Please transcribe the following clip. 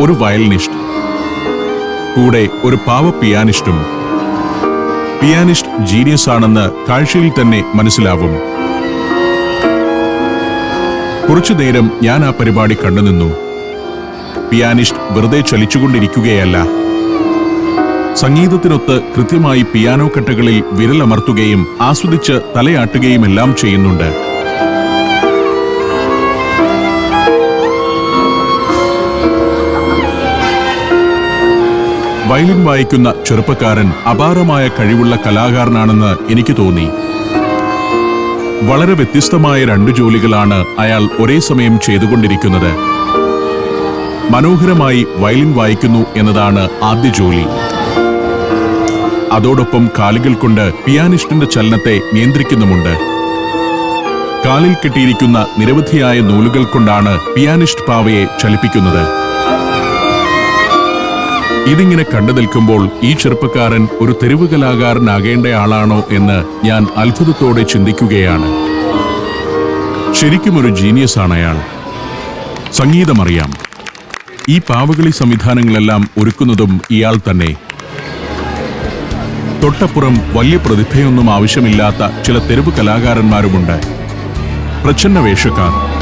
ഒരു വയലിനിസ്റ്റ് കൂടെ ഒരു പാവ പിയാനിസ്റ്റും പിയാനിസ്റ്റ് ജീനിയസ് ആണെന്ന് കാഴ്ചയിൽ തന്നെ മനസ്സിലാവും. കുറച്ചു നേരം ഞാൻ ആ പരിപാടി കണ്ടുനിന്നു പിയാനിസ്റ്റ് വെറുതെ ചലിച്ചുകൊണ്ടിരിക്കുകയല്ല. സംഗീതത്തിനൊത്ത് കൃത്യമായി പിയാനോ കട്ടകളിൽ വിരലമർത്തുകയും ആസ്വദിച്ച് തലയാട്ടുകയുമെല്ലാം ചെയ്യുന്നുണ്ട്. വയലിൻ വായിക്കുന്ന ചെറുപ്പക്കാരൻ അപാരമായ കഴിവുള്ള കലാകാരനാണെന്ന് എനിക്ക് തോന്നി. വളരെ വ്യത്യസ്തമായ രണ്ട് ജോലികളാണ് അയാൾ ഒരേ സമയം ചെയ്തുകൊണ്ടിരിക്കുന്നത്. മനോഹരമായി വയലിൻ വായിക്കുന്നു എന്നതാണ് ആദ്യ ജോലി. അതോടൊപ്പം കാലുകൾ കൊണ്ട് പിയാനിസ്റ്റിന്റെ ചലനത്തെ നിയന്ത്രിക്കുന്നുമുണ്ട്. കാലിൽ കെട്ടിയിരിക്കുന്ന നിരവധിയായ നൂലുകൾ കൊണ്ടാണ് പിയാനിസ്റ്റ് പാവയെ ചലിപ്പിക്കുന്നത്. ഇതിങ്ങനെ കണ്ടു നിൽക്കുമ്പോൾ ഈ ചെറുപ്പക്കാരൻ ഒരു തെരുവ് ആളാണോ എന്ന് ഞാൻ അത്ഭുതത്തോടെ ചിന്തിക്കുകയാണ്. ശരിക്കും ഒരു ജീനിയസ് ആണ് അയാൾ. സംഗീതമറിയാം. ഈ പാവകളി സംവിധാനങ്ങളെല്ലാം ഒരുക്കുന്നതും ഇയാൾ തന്നെ. തൊട്ടപ്പുറം വലിയ പ്രതിഭയൊന്നും ആവശ്യമില്ലാത്ത ചില തെരുവ് കലാകാരന്മാരുമുണ്ട്. പ്രച്ഛന്ന വേഷക്കാർ.